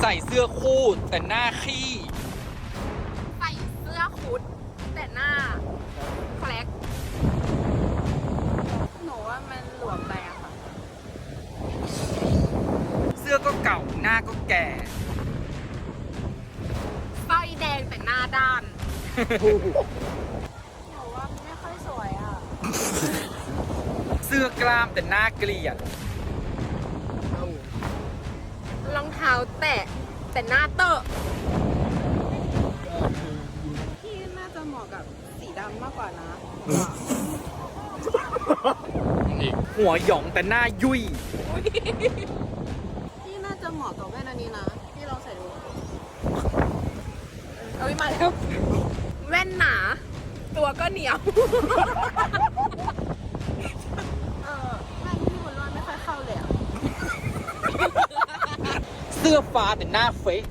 ใส่เสื้อคู่แต่หน้าขี้ ใส่เสื้อคุด แต่หน้าแฟลกหนูว่ามันหลวมไปอะค่ะเสื้อก็เก่าหน้าก็แก่ สร้อยแดงแต่หน้าด้าน หนูว่าไม่ค่อยสวยอะ เสื้อกล้ามแต่หน้าเกลียด รองเท้าแตะแต่หน้าเตอะพี่น่าจะเหมาะกับสีดำมากกว่านะหัวหยองแต่หน้ายุ่ยพี่น่าจะเหมาะกับแว่นอันนี้นะพี่ลองใส่ดูเอาไปมาแล้วแว่นหนา ตัวก็เหนียว เออแว่นพี่บุญรอดไม่ค่อยเข้าเลยอะ เสื้อฟ้าแต่หน้าเฟก